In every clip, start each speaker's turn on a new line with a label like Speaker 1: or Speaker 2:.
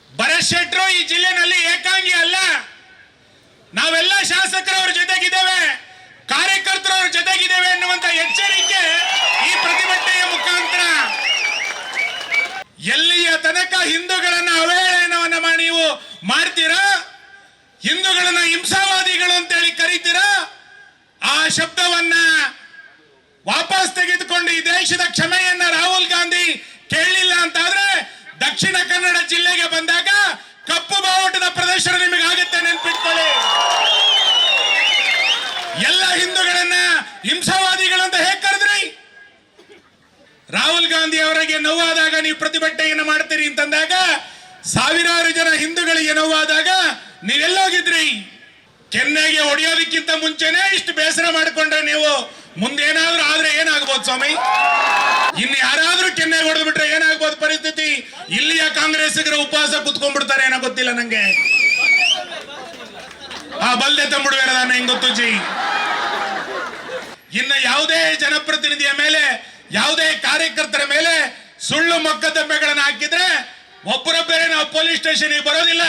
Speaker 1: ಭರತ್ ಈ ಜಿಲ್ಲೆನಲ್ಲಿ ಏಕಾಂಗಿ ಅಲ್ಲ. ನಾವೆಲ್ಲ ಶಾಸಕರವ್ರ ಜೊತೆಗಿದ್ದೇವೆ, ಕಾರ್ಯಕರ್ತರವ್ರ ಜೊತೆಗಿದ್ದೇವೆ ಎನ್ನುವಂತ ಎಚ್ಚರಿಕೆ ಈ ಪ್ರತಿಭಟನೆಯ ಮುಖಾಂತರ. ಎಲ್ಲಿಯ ತನಕ ಹಿಂದೂಗಳನ್ನ ಅವಹೇಳನವನ್ನ ಮಾಡಿ ನೀವು ಮಾಡ್ತೀರಾ? ಹಿಂದೂಗಳನ್ನ ಹಿಂಸಾವಾದಿಗಳು ಅಂತೇಳಿ ಕರೀತೀರಾ? ಆ ಶಬ್ದವನ್ನ ವಾಪಸ್ ತೆಗೆದುಕೊಂಡು ಈ ದೇಶದ ಕ್ಷಮೆಯನ್ನ ರಾಹುಲ್ ಗಾಂಧಿ ಕೇಳಲಿಲ್ಲ ಅಂತಾದ್ರೆ ದಕ್ಷಿಣ ಕನ್ನಡ ಜಿಲ್ಲೆಗೆ ಬಂದಾಗ ಕಪ್ಪು ಬಾವುಟದ ನಿಮಗೆ ಆಗುತ್ತೆ ನೆನ್ಪಿಟ್ಕೊಳ್ಳಿ. ಎಲ್ಲ ಹಿಂದೂಗಳನ್ನ ಹಿಂಸಾವಾದಿಗಳು ಅಂತ ಹೇಗೆ ಕರೆದ್ರಿ? ರಾಹುಲ್ ಗಾಂಧಿ ಅವರಿಗೆ ನೋವಾದಾಗ ನೀವು ಪ್ರತಿಭಟನೆಯನ್ನು ಮಾಡ್ತೀರಿ ಅಂತಂದಾಗ ಸಾವಿರಾರು ಜನ ಹಿಂದೂಗಳಿಗೆ ನೋವಾದಾಗ ನೀವೆಲ್ಲೋಗಿದ್ರಿ ಕೆನ್ನೆಗೆ ಹೊಡೆಯೋದಕ್ಕಿಂತ ಮುಂಚೆನೆ ಇಷ್ಟು ಬೇಸರ ಮಾಡಿಕೊಂಡ್ರೆ ನೀವು ಮುಂದೇನಾದ್ರೂ ಆದ್ರೆ ಏನಾಗ್ಬೋದು ಸ್ವಾಮಿ? ಇನ್ನು ಯಾರಾದ್ರೂ ಕೆನ್ನೆ ಹೊಡೆದು ಬಿಟ್ರೆ ಏನಾಗ್ಬೋದು ಪರಿಸ್ಥಿತಿ? ಇಲ್ಲಿಯ ಕಾಂಗ್ರೆಸ್ಸಿಗರ ಉಪವಾಸ ಕುತ್ಕೊಂಡ್ಬಿಡ್ತಾರೆ ಏನೋ ಗೊತ್ತಿಲ್ಲ ನಂಗೆ. ಆ ಬಲ್ದೆ ತಂಬಿಡುವೇನದಾನ ಹೆಂಗ್ ಗೊತ್ತು ಜಿ? ಇನ್ನ ಯಾವುದೇ ಜನಪ್ರತಿನಿಧಿಯ ಮೇಲೆ, ಯಾವುದೇ ಕಾರ್ಯಕರ್ತರ ಮೇಲೆ ಸುಳ್ಳು ಮೊಕದ್ದಮೆಗಳನ್ನು ಹಾಕಿದ್ರೆ ಒಬ್ಬರೊಬ್ಬರೇ ನಾವು ಪೊಲೀಸ್ ಸ್ಟೇಷನ್ಗೆ ಬರೋದಿಲ್ಲ.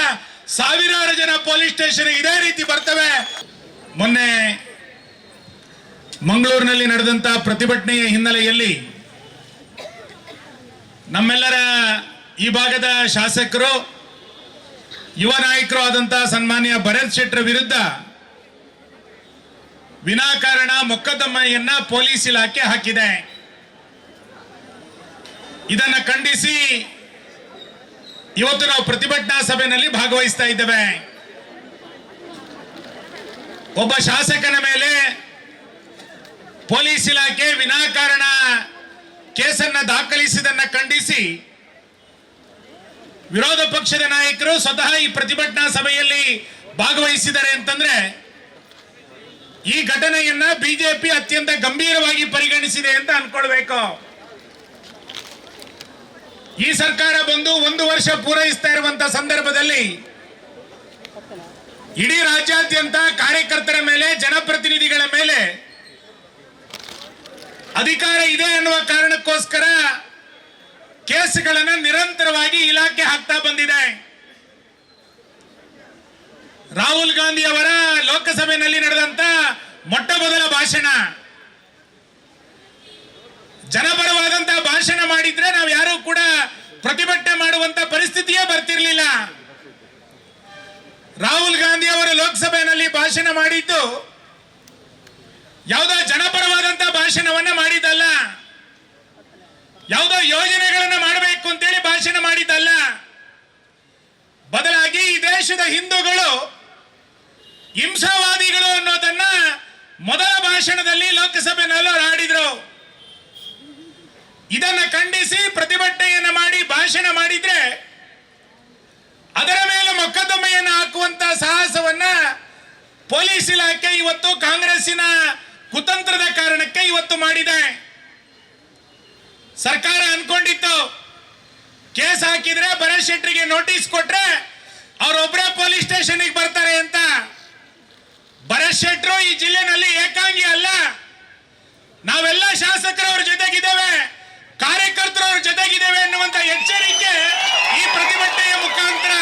Speaker 1: ಸಾವಿರಾರು ಜನ ಪೊಲೀಸ್ ಸ್ಟೇಷನ್ ಇದೇ ರೀತಿ ಬರ್ತವೆ. ಮೊನ್ನೆ ಮಂಗಳೂರಿನಲ್ಲಿ ನಡೆದಂತ ಪ್ರತಿಭಟನೆಯ ಹಿನ್ನೆಲೆಯಲ್ಲಿ ನಮ್ಮೆಲ್ಲರ ಈ ಭಾಗದ ಶಾಸಕರು, ಯುವ ನಾಯಕರು ಆದಂತಹ ಸನ್ಮಾನ್ಯ ಭರತ್ ಶೆಟ್ಟರ್ ವಿರುದ್ಧ ವಿನಾಕಾರಣ ಮೊಕದ್ದಮೆಯನ್ನ ಪೊಲೀಸ್ ಇಲಾಖೆ ಹಾಕಿದೆ. ಇದನ್ನ ಖಂಡಿಸಿ ಇವತ್ತು ನಾವು ಪ್ರತಿಭಟನಾ ಸಭೆಯಲ್ಲಿ ಭಾಗವಹಿಸ್ತಾ ಇದ್ದೇವೆ. ಒಬ್ಬ ಶಾಸಕನ ಮೇಲೆ ಪೊಲೀಸ್ ಇಲಾಖೆ ವಿನಾಕಾರಣ ಕೇಸನ್ನ ದಾಖಲಿಸಿದನ್ನ ಖಂಡಿಸಿ ವಿರೋಧ ಪಕ್ಷದ ನಾಯಕರು ಸ್ವತಃ ಈ ಪ್ರತಿಭಟನಾ ಸಭೆಯಲ್ಲಿ ಭಾಗವಹಿಸಿದ್ದಾರೆ ಅಂತಂದ್ರೆ ಈ ಘಟನೆಯನ್ನ ಬಿಜೆಪಿ ಅತ್ಯಂತ ಗಂಭೀರವಾಗಿ ಪರಿಗಣಿಸಿದೆ ಅಂತ ಅನ್ಕೊಳ್ಬೇಕು. ಈ ಸರ್ಕಾರ ಬಂದು ಒಂದು ವರ್ಷ ಪೂರೈಸ್ತಾ ಇರುವಂತ ಸಂದರ್ಭದಲ್ಲಿ ಇಡೀ ರಾಜ್ಯಾದ್ಯಂತ ಕಾರ್ಯಕರ್ತರ ಮೇಲೆ ಜನಪ್ರತಿನಿಧಿಗಳ ಮೇಲೆ ಅಧಿಕಾರ ಇದೆ ಅನ್ನುವ ಕಾರಣಕ್ಕೋಸ್ಕರ ಕೇಸ್ಗಳನ್ನ ನಿರಂತರವಾಗಿ ಇಲಾಖೆ ಹಾಕ್ತಾ ಬಂದಿದೆ. ರಾಹುಲ್ ಗಾಂಧಿ ಅವರ ಲೋಕಸಭೆಯಲ್ಲಿ ನಡೆದಂತ ಮೊಟ್ಟ ಮೊದಲ ಭಾಷಣ. ಜನಪರವಾದಂತಹ ಭಾಷಣ ಮಾಡಿದ್ರೆ ನಾವು ಯಾರು ಕೂಡ ಪ್ರತಿಭಟನೆ ಮಾಡುವಂತ ಪರಿಸ್ಥಿತಿಯೇ ಬರ್ತಿರ್ಲಿಲ್ಲ. ರಾಹುಲ್ ಗಾಂಧಿ ಅವರು ಲೋಕಸಭೆಯಲ್ಲಿ ಭಾಷಣ ಮಾಡಿದ್ದು, ಯಾವುದೋ ಜನಪರವಾದಂತ ಭಾಷಣವನ್ನ ಮಾಡಿದ್ದಲ್ಲ ಯಾವುದೋ ಯೋಜನೆಗಳನ್ನ ಮಾಡಬೇಕು ಅಂತೇಳಿ ಭಾಷಣ ಮಾಡಿದ್ದಲ್ಲ ಬದಲಾಗಿ ಈ ದೇಶದ ಹಿಂದೂಗಳು ಹಿಂಸಾವಾದಿಗಳು ಅನ್ನೋದನ್ನ ಮೊದಲ ಭಾಷಣದಲ್ಲಿ ಲೋಕಸಭೆನಲ್ಲೂ ಆಡಿದ್ರು ಇದನ್ನ ಖಂಡಿಸಿ ಪ್ರತಿಭಟನೆಯನ್ನ ಮಾಡಿ ಭಾಷಣ ಮಾಡಿದ್ರೆ ಅದರ ಮೇಲೆ ಮೊಕದ್ದಮೆಯನ್ನು ಹಾಕುವಂತ ಸಾಹಸವನ್ನ ಪೊಲೀಸ್ ಇಲಾಖೆ ಇವತ್ತು ಕಾಂಗ್ರೆಸ್ಸಿನ ಕುತಂತ್ರದ ಕಾರಣಕ್ಕೆ ಇವತ್ತು ಮಾಡಿದೆ. ಸರ್ಕಾರ ಅನ್ಕೊಂಡಿತ್ತು. ಕೇಸ್ ಹಾಕಿದ್ರೆ ಭರತ್ ಶೆಟ್ರಿಗೆ ನೋಟಿಸ್ ಕೊಟ್ರೆ ಅವರೊಬ್ಬರೇ ಪೊಲೀಸ್ ಸ್ಟೇಷನ್ಗೆ ಬರ್ತಾರೆ ಅಂತ. ಭರತ್ ಶೆಟ್ರು ಈ ಜಿಲ್ಲೆನಲ್ಲಿ ಏಕಾಂಗಿ ಅಲ್ಲ. ನಾವೆಲ್ಲ ಶಾಸಕರು ಅವ್ರ ಜೊತೆಗಿದ್ದೇವೆ ಕಾರ್ಯಕರ್ತರು ಅವ್ರ ಜೊತೆಗಿದ್ದೇವೆ ಎನ್ನುವಂತ ಎಚ್ಚರಿಕೆ ಈ ಪ್ರತಿಭಟನೆಯ ಮುಖಾಂತರ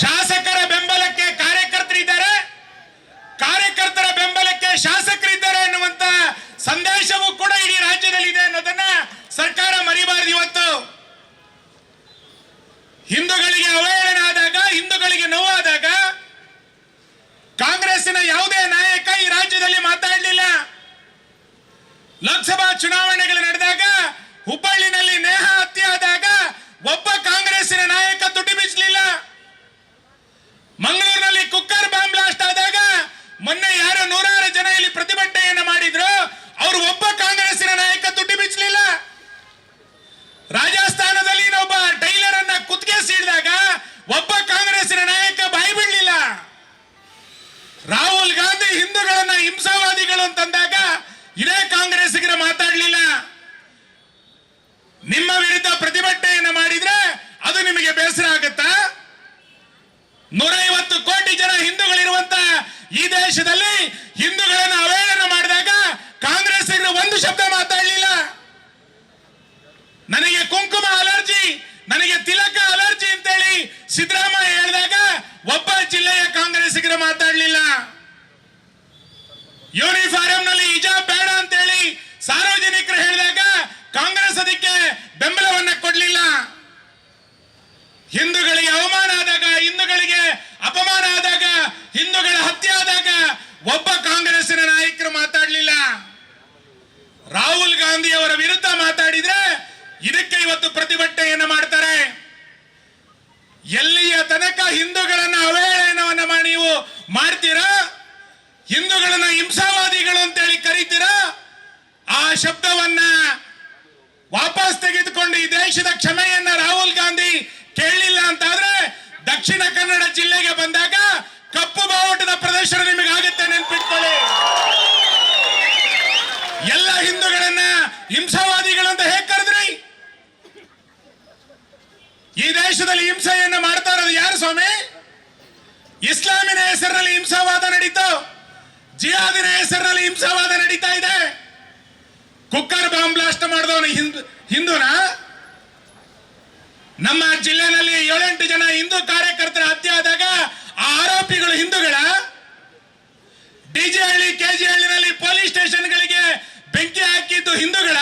Speaker 1: ಶಾಸಕರ ಬೆಂಬಲಕ್ಕೆ ಕಾರ್ಯಕರ್ತರಿದ್ದಾರೆ ಕಾರ್ಯಕರ್ತರ ಬೆಂಬಲಕ್ಕೆ ಶಾಸಕರಿದ್ದಾರೆ ಎನ್ನುವಂತ ಸಂದೇಶವೂ ಕೂಡ ಇಡೀ ರಾಜ್ಯದಲ್ಲಿ ಇದೆ ಅನ್ನೋದನ್ನ ಸರ್ಕಾರ ಮರಿಬಾರದು ಇವತ್ತು ಹಿಂದೂಗಳಿಗೆ ಅವಹೇಳನ ಆದಾಗ ಹಿಂದೂಗಳಿಗೆ ನೋವಾದಾಗ ಕಾಂಗ್ರೆಸ್ಸಿನ ಯಾವುದೇ ನಾಯಕ ಈ ರಾಜ್ಯದಲ್ಲಿ ಮಾತಾಡಲಿಲ್ಲ ಲೋಕಸಭಾ ಚುನಾವಣೆಗಳು ನಡೆದಾಗ, ಹುಬ್ಬಳ್ಳಿನಲ್ಲಿ ನೇಹ ಹತ್ಯೆ ಆದಾಗ ಒಬ್ಬ ಕಾಂಗ್ರೆಸ್ಸಿನ ನಾಯಕ ತುಟಿ ಬಿಚ್ಚಲಿಲ್ಲ ಮಂಗಳೂರಿನಲ್ಲಿ ಕುಕ್ಕರ್ ಬಾಂಬ್ ಬ್ಲಾಸ್ಟ್ ಆದಾಗ ಮೊನ್ನೆ ಯಾರೋ ನೂರಾರು ಜನ ಇಲ್ಲಿ ಪ್ರತಿಭಟನೆಯನ್ನು ಮಾಡಿದ್ರು. ದೇಶದಲ್ಲಿ ಹಿಂದೂಗಳನ್ನು ಅವಹೇಳನ ಮಾಡಿದಾಗ ಕಾಂಗ್ರೆಸ್ ಒಂದು ಶಬ್ದ ಮಾತಾಡಲಿಲ್ಲ. ನನಗೆ ಕುಂಕುಮ ಅಲರ್ಜಿ, ನನಗೆ ತಿಲಕ ಅಲರ್ಜಿ ಅಂತ ಹೇಳಿ ಸಿದ್ದರಾಮಯ್ಯ ಹೇಳಿದಾಗ ಒಬ್ಬ ಜಿಲ್ಲೆಯ ಕಾಂಗ್ರೆಸ್ ಮಾತಾಡಲಿಲ್ಲ. ನಲ್ಲಿ ಹಿಜಾಬ್ ಬೇಡ ಅಂತ ಹೇಳಿ ಸಾರ್ವಜನಿಕರು ಹೇಳಿದಾಗ ಕಾಂಗ್ರೆಸ್ ಅದಕ್ಕೆ ಬೆಂಬಲವನ್ನ ಕೊಡಲಿಲ್ಲ. ಹಿಂದೂಗಳಿಗೆ ಅವಮಾನ ಆದಾಗ, ಹಿಂದೂಗಳಿಗೆ ಅಪಮಾನ ಆದಾಗ ಶಬ್ದವನ್ನ ವಾಪಸ್ ತೆಗೆದುಕೊಂಡು ಈ ದೇಶದ ಕ್ಷಮೆಯನ್ನ ರಾಹುಲ್ ಗಾಂಧಿ ಕೇಳಲಿಲ್ಲ ಅಂತಾದ್ರೆ ದಕ್ಷಿಣ ಕನ್ನಡ ಜಿಲ್ಲೆಗೆ ಬಂದಾಗ ಕಪ್ಪು ಬಾವುಟದ ಪ್ರದರ್ಶನ ನಿಮಗೆ ಆಗುತ್ತೆ, ನೆನ್ಪಿಟ್ಕೊಳ್ಳಿ. ಎಲ್ಲ ಹಿಂದೂಗಳನ್ನ ಹಿಂಸಾವಾದಿಗಳು ಅಂತ ಹೇಗ್ ಕರೆದ್ರಿ? ಈ ದೇಶದಲ್ಲಿ ಹಿಂಸೆಯನ್ನ ಮಾಡ್ತಾ ಇರೋದು ಯಾರು ಸ್ವಾಮಿ? ಇಸ್ಲಾಮಿನ ಹೆಸರಿನಲ್ಲಿ ಹಿಂಸಾವಾದ ನಡೀತು ಜಿಯಾದಿನ ಹೆಸರಿನಲ್ಲಿ ಹಿಂಸಾವಾದ ನಡೀತಾ ಇದೆ. ಕುಕ್ಕರ್ ಬಾಂಬ್ ಬ್ಲಾಸ್ಟ್ ಮಾಡಿದವನು ಹಿಂದೂ, ಹಿಂದೂನಾ? ನಮ್ಮ ಜಿಲ್ಲೆನಲ್ಲಿ ಏಳೆಂಟು ಜನ ಹಿಂದೂ ಕಾರ್ಯಕರ್ತರ ಹತ್ಯೆ ಆದಾಗ ಆ ಆರೋಪಿಗಳು ಹಿಂದೂಗಳ? ಡಿಜೆ ಹಳ್ಳಿ ಕೆಜಿ ಹಳ್ಳಿನಲ್ಲಿ ಪೊಲೀಸ್ ಸ್ಟೇಷನ್ಗಳಿಗೆ ಬೆಂಕಿ ಹಾಕಿದ್ದು ಹಿಂದೂಗಳ?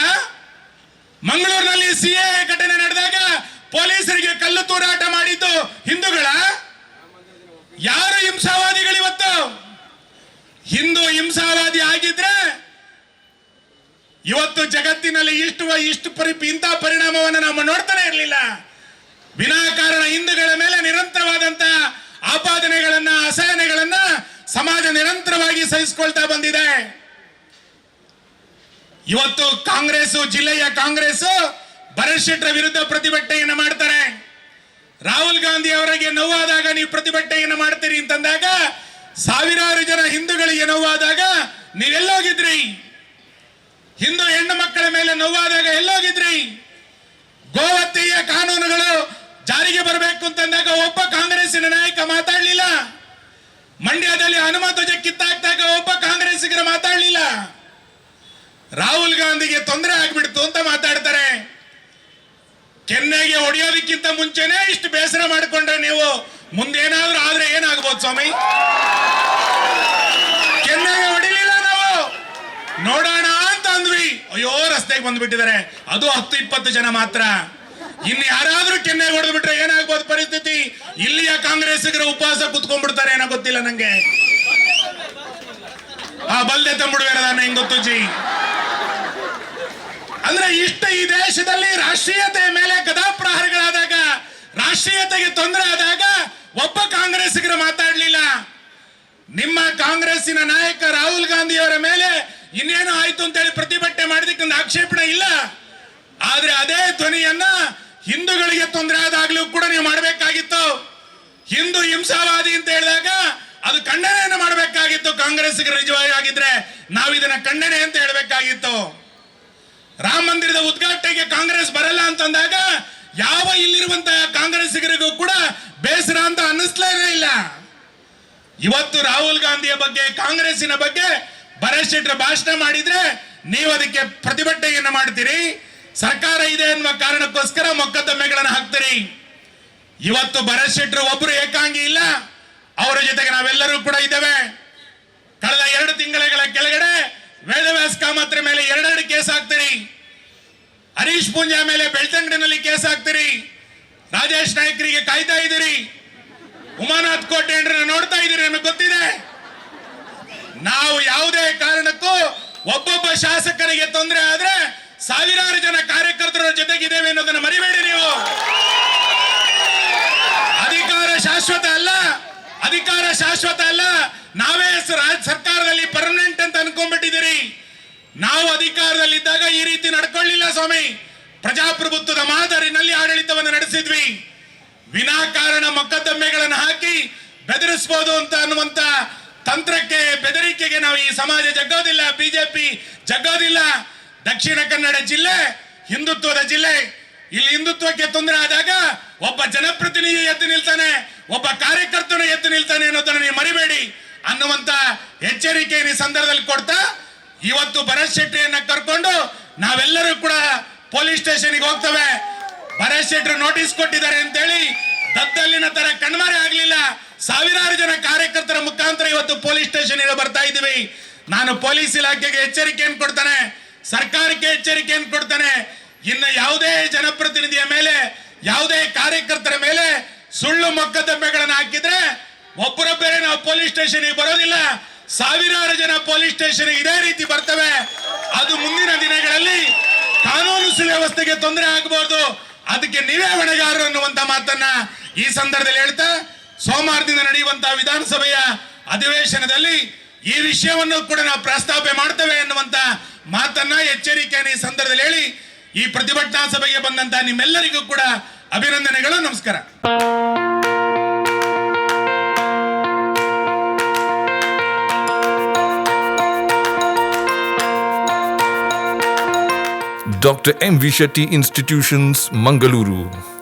Speaker 1: ಮಂಗಳೂರಿನಲ್ಲಿ ಸಿಎ ಘಟನೆ ನಡೆದಾಗ ಪೊಲೀಸರಿಗೆ ಕಲ್ಲು ತೂರಾಟ ಮಾಡಿದ್ದು ಹಿಂದೂಗಳ? ಯಾರು ಹಿಂಸಾವಾದಿಗಳು ಇವತ್ತು ಹಿಂದೂ ಹಿಂಸಾವಾದಿ ಆಗಿದ್ರೆ ಇವತ್ತು ಜಗತ್ತಿನಲ್ಲಿ ಇಷ್ಟು ಇಷ್ಟು ಪರಿ ಇಂಥ ಪರಿಣಾಮವನ್ನು ನಾವು ನೋಡ್ತಾನೆ ಇರಲಿಲ್ಲ. ವಿನಾಕಾರಣ ಹಿಂದೂಗಳ ಮೇಲೆ ನಿರಂತರವಾದಂತಹ ಆಪಾದನೆಗಳನ್ನ, ಅಸಹನೆಗಳನ್ನ ಸಮಾಜ ನಿರಂತರವಾಗಿ ಸಹಿಸಿಕೊಳ್ತಾ ಬಂದಿದೆ. ಇವತ್ತು ಕಾಂಗ್ರೆಸ್ ಜಿಲ್ಲೆಯ ಕಾಂಗ್ರೆಸ್ ಬರಶೆಟ್ರ ವಿರುದ್ಧ ಪ್ರತಿಭಟನೆಯನ್ನು ಮಾಡ್ತಾರೆ. ರಾಹುಲ್ ಗಾಂಧಿ ಅವರಿಗೆ ನೋವಾದಾಗ ನೀವು ಪ್ರತಿಭಟನೆಯನ್ನು ಮಾಡ್ತೀರಿ ಅಂತಂದಾಗ ಸಾವಿರಾರು ಜನ ಹಿಂದೂಗಳಿಗೆ ನೋವಾದಾಗ ನೀವೆಲ್ಲೋಗಿದ್ರಿ. ಹಿಂದೂ ಹೆಣ್ಣು ಮಕ್ಕಳ ಮೇಲೆ ನೋವಾದಾಗ ಎಲ್ಲೋಗಿದ್ರಿ? ಗೋವತ್ತೀಯ ಕಾನೂನುಗಳು ಜಾರಿಗೆ ಬರಬೇಕು ಅಂತಂದಾಗ ಒಬ್ಬ ಕಾಂಗ್ರೆಸ್ಸಿನ ನಾಯಕ ಮಾತಾಡಲಿಲ್ಲ. ಮಂಡ್ಯದಲ್ಲಿ ಹನುಮ ಧ್ವಜ ಕಿತ್ತಾಕ್ದಾಗ ಒಬ್ಬ ಕಾಂಗ್ರೆಸ್ಸಿಗರ ಮಾತಾಡಲಿಲ್ಲ. ರಾಹುಲ್ ಗಾಂಧಿಗೆ ತೊಂದರೆ ಆಗ್ಬಿಡ್ತು ಅಂತ ಮಾತಾಡ್ತಾರೆ. ಕೆನ್ನೆಗೆ ಹೊಡೆಯೋದಕ್ಕಿಂತ ಮುಂಚೆನೆ ಇಷ್ಟು ಬೇಸರ ಮಾಡಿಕೊಂಡ್ರೆ ನೀವು ಮುಂದೇನಾದ್ರೂ ಆದ್ರೆ ಏನಾಗ್ಬೋದು ಸ್ವಾಮಿ? ಕೆನ್ನೆಗೆ ಹೊಡಿಲಿಲ್ಲ ನಾವು. ನೋಡೋಣ ಅಂತ ಅಂದ್ವಿ. ಅಯ್ಯೋ, ರಸ್ತೆಗೆ ಬಂದ್ಬಿಟ್ಟಿದ್ದಾರೆ. ಅದು ಹತ್ತು, ಇಪ್ಪತ್ತು ಜನ ಮಾತ್ರ. ಇನ್ನು ಯಾರಾದ್ರೂ ಕೆನ್ನೆ ಹೊಡೆದು ಬಿಟ್ರೆ ಏನಾಗ್ಬೋದು ಪರಿಸ್ಥಿತಿ? ಇಲ್ಲಿಯ ಕಾಂಗ್ರೆಸ್ಸಿಗರ ಉಪವಾಸ ಕುತ್ಕೊಂಡ್ಬಿಡ್ತಾರೆ ಏನೋ ಗೊತ್ತಿಲ್ಲ ನಂಗೆ. ಆ ಬಲ್ದೆ ತಂಬಿಡುವೇನದಾನ ಹೆಂಗ್ ಗೊತ್ತು ಜಿ? ಅಂದ್ರೆ ಇಷ್ಟ ಈ ದೇಶದಲ್ಲಿ ರಾಷ್ಟ್ರೀಯತೆ ಮೇಲೆ ಗದಾಪ್ರಹಾರಗಳಾದಾಗ, ರಾಷ್ಟ್ರೀಯತೆಗೆ ತೊಂದರೆ ಆದಾಗ ಒಬ್ಬ ಕಾಂಗ್ರೆಸ್ಸಿಗರು ಮಾತಾಡ್ಲಿಲ್ಲ. ನಿಮ್ಮ ಕಾಂಗ್ರೆಸ್ಸಿನ ನಾಯಕ ರಾಹುಲ್ ಗಾಂಧಿ ಅವರ ಮೇಲೆ ಇನ್ನೇನು ಆಯ್ತು ಅಂತೇಳಿ ಪ್ರತಿಭಟನೆ ಮಾಡಿದಕ್ಕೆ ಒಂದು ಆಕ್ಷೇಪಣೆ ಇಲ್ಲ. ಆದ್ರೆ ಅದೇ ಧ್ವನಿಯನ್ನ ಹಿಂದೂಗಳಿಗೆ ತೊಂದರೆ ಆದಾಗ್ಲೂ ಕೂಡ ನೀವು ಮಾಡಬೇಕಾಗಿತ್ತು. ಹಿಂದೂ ಹಿಂಸಾವಾದಿ ಅಂತ ಹೇಳಿದಾಗ ಅದು ಖಂಡನೆಯನ್ನು ಮಾಡಬೇಕಾಗಿತ್ತು. ಕಾಂಗ್ರೆಸ್ಗೆ ನಿಜವಾಗಿ ಆಗಿದ್ರೆ ನಾವು ಇದನ್ನ ಖಂಡನೆ ಅಂತ ಹೇಳಬೇಕಾಗಿತ್ತು. ರಾಮ ಮಂದಿರದ ಉದ್ಘಾಟನೆಗೆ ಕಾಂಗ್ರೆಸ್ ಬರಲ್ಲ ಅಂತಂದಾಗ ಯಾವ ಇಲ್ಲಿರುವಂತಹ ಕಾಂಗ್ರೆಸ್ಸಿಗರಿಗೂ ಕೂಡ ಬೇಸರ ಅಂತ ಅನ್ನಿಸ್ಲೇನೇ ಇಲ್ಲ. ಇವತ್ತು ರಾಹುಲ್ ಗಾಂಧಿಯ ಬಗ್ಗೆ, ಕಾಂಗ್ರೆಸ್ಸಿನ ಬಗ್ಗೆ ಭರತ್ ಶೆಟ್ಟರ್ ಭಾಷಣ ಮಾಡಿದ್ರೆ ನೀವು ಅದಕ್ಕೆ ಪ್ರತಿಭಟನೆಯನ್ನು ಮಾಡ್ತೀರಿ. ಸರ್ಕಾರ ಇದೆ ಎನ್ನುವ ಕಾರಣಕ್ಕೋಸ್ಕರ ಮೊಕದ್ದಮೆಗಳನ್ನು ಹಾಕ್ತೀರಿ. ಇವತ್ತು ಭರತ್ ಶೆಟ್ಟರ್ ಒಬ್ಬರು ಏಕಾಂಗಿ ಇಲ್ಲ. ಅವರ ಜೊತೆಗೆ ನಾವೆಲ್ಲರೂ ಕೂಡ ಇದ್ದೇವೆ. ಕಳೆದ ಎರಡು ತಿಂಗಳ ಕೆಳಗಡೆ ವೇದವ್ಯಾಸ ಕಾಮತ್ರ ಮೇಲೆ ಎರಡೆರಡು ಕೇಸ್ ಹಾಕ್ತೀರಿ. ಹರೀಶ್ ಪೂಂಜಾ ಮೇಲೆ ಬೆಳ್ತಂಗಡಿನಲ್ಲಿ ಕೇಸ್ ಹಾಕ್ತೀರಿ. ರಾಜೇಶ್ ನಾಯ್ಕರಿಗೆ ಕಾಯ್ತಾ ಇದ್ದೀರಿ. ಉಮಾನಾಥ್ ಕೋಟೆ ನೋಡ್ತಾ ಇದ್ದೀರಿ ನಮಗೆ ಗೊತ್ತಿದೆ ನಾವು ಯಾವುದೇ ಕಾರಣಕ್ಕೂ ಒಬ್ಬೊಬ್ಬ ಶಾಸಕರಿಗೆ ತೊಂದರೆ ಆದ್ರೆ ಸಾವಿರಾರು ಜನ ಕಾರ್ಯಕರ್ತರ ಜೊತೆಗಿದ್ದೇವೆ ಅನ್ನೋದನ್ನ ಮರಿಬೇಡಿ ನೀವು. ಅಧಿಕಾರ ಶಾಶ್ವತ ಅಲ್ಲ. ಅಧಿಕಾರ ಶಾಶ್ವತ ಅಲ್ಲ. ನಾವೇ ಸ- ರಾಜ್ ಸರ್ಕಾರದಲ್ಲಿ ಪರ್ಮನೆಂಟ್ ಅಂತ ಅನ್ಕೊಂಡ್ಬಿಟ್ಟಿದ್ದೀರಿ. ನಾವು ಅಧಿಕಾರದಲ್ಲಿದ್ದಾಗ ಈ ರೀತಿ ನಡ್ಕೊಳ್ಳಿಲ್ಲ ಸ್ವಾಮಿ. ಪ್ರಜಾಪ್ರಭುತ್ವದ ಮಾದರಿನಲ್ಲಿ ಆಡಳಿತವನ್ನು ನಡೆಸಿದ್ವಿ. ವಿನಾಕಾರಣ ಮೊಕದ್ದಮೆಗಳನ್ನು ಹಾಕಿ ಬೆದರಿಸಬಹುದು ಅಂತ ಅನ್ನುವಂತ ತಂತ್ರಕ್ಕೆ ಬೆದರಿಕೆಗೆ ನಾವು ಈ ಸಮಾಜ ಜಗ್ಗೋದಿಲ್ಲ, ಬಿಜೆಪಿ ಜಗ್ಗೋದಿಲ್ಲ. ದಕ್ಷಿಣ ಕನ್ನಡ ಜಿಲ್ಲೆ, ಹಿಂದುತ್ವದ ಜಿಲ್ಲೆ. ಇಲ್ಲಿ ಹಿಂದುತ್ವಕ್ಕೆ ತೊಂದರೆ ಆದಾಗ ಒಬ್ಬ ಜನಪ್ರತಿನಿಧಿ ಎದ್ದು ನಿಲ್ತಾನೆ, ಒಬ್ಬ ಕಾರ್ಯಕರ್ತನು ಎದ್ದು ನಿಲ್ತಾನೆ ಅನ್ನೋದನ್ನ ನೀವು ಮರಿಬೇಡಿ ಅನ್ನುವಂತ ಎಚ್ಚರಿಕೆ ಈ ಸಂದರ್ಭದಲ್ಲಿ ಕೊಡ್ತಾ, ಇವತ್ತು ಭರತ್ ಶೆಟ್ಟಿಯನ್ನ ಕರ್ಕೊಂಡು ನಾವೆಲ್ಲರೂ ಕೂಡ ಪೊಲೀಸ್ ಸ್ಟೇಷನ್ಗೆ ಹೋಗ್ತವೆ. ಭರತ್ ಶೆಟ್ಟಿ ನೋಟಿಸ್ ಕೊಟ್ಟಿದ್ದಾರೆ ಅಂತೇಳಿ ದದ್ದಲ್ಲಿನ ತರ ಕಣ್ಮರೆ ಆಗ್ಲಿಲ್ಲ. ಸಾವಿರಾರು ಜನ ಕಾರ್ಯಕರ್ತರ ಮುಖಾಂತರ ಇವತ್ತು ಪೊಲೀಸ್ ಸ್ಟೇಷನ್ ಬರ್ತಾ ಇದ್ದೀವಿ. ನಾನು ಪೊಲೀಸ್ ಇಲಾಖೆಗೆ ಎಚ್ಚರಿಕೆಯನ್ನು ಕೊಡ್ತಾನೆ, ಸರ್ಕಾರಕ್ಕೆ ಎಚ್ಚರಿಕೆಯನ್ನು ಕೊಡ್ತಾನೆ. ಇನ್ನು ಯಾವುದೇ ಜನಪ್ರತಿನಿಧಿಯ ಮೇಲೆ, ಯಾವುದೇ ಕಾರ್ಯಕರ್ತರ ಮೇಲೆ ಸುಳ್ಳು ಮೊಕದ್ದಮೆಗಳನ್ನು ಹಾಕಿದ್ರೆ ಒಬ್ಬರೊಬ್ಬರೇ ನಾವು ಪೊಲೀಸ್ ಸ್ಟೇಷನ್ಗೆ ಬರೋದಿಲ್ಲ. ಸಾವಿರಾರು ಜನ ಪೊಲೀಸ್ ಸ್ಟೇಷನ್ ಇದೇ ರೀತಿ ಬರ್ತವೆ. ಅದು ಮುಂದಿನ ದಿನಗಳಲ್ಲಿ ಕಾನೂನು ಸುವ್ಯವಸ್ಥೆಗೆ ತೊಂದರೆ ಆಗಬಹುದು ಅದಕ್ಕೆ ನೀವೇ ಹೊಣೆಗಾರರು ಅನ್ನುವಂತ ಮಾತನ್ನ ಈ ಸಂದರ್ಭದಲ್ಲಿ ಹೇಳ್ತಾ ಸೋಮವಾರದಿಂದ ನಡೆಯುವಂತಹ ವಿಧಾನಸಭೆಯ ಅಧಿವೇಶನದಲ್ಲಿ ಈ ವಿಷಯವನ್ನು ಕೂಡ ನಾವು ಪ್ರಸ್ತಾಪ ಮಾಡ್ತೇವೆ ಎನ್ನುವಂತ ಮಾತನ್ನ ಎಚ್ಚರಿಕೆಯನ್ನು ಈ ಸಂದರ್ಭದಲ್ಲಿ ಹೇಳಿ ಈ ಪ್ರತಿಭಟನಾ ಸಭೆಗೆ ಬಂದಂತ ನಿಮ್ಮೆಲ್ಲರಿಗೂ ಕೂಡ ಅಭಿನಂದನೆಗಳು, ನಮಸ್ಕಾರ
Speaker 2: doctor M V Shetty institutions Mangaluru.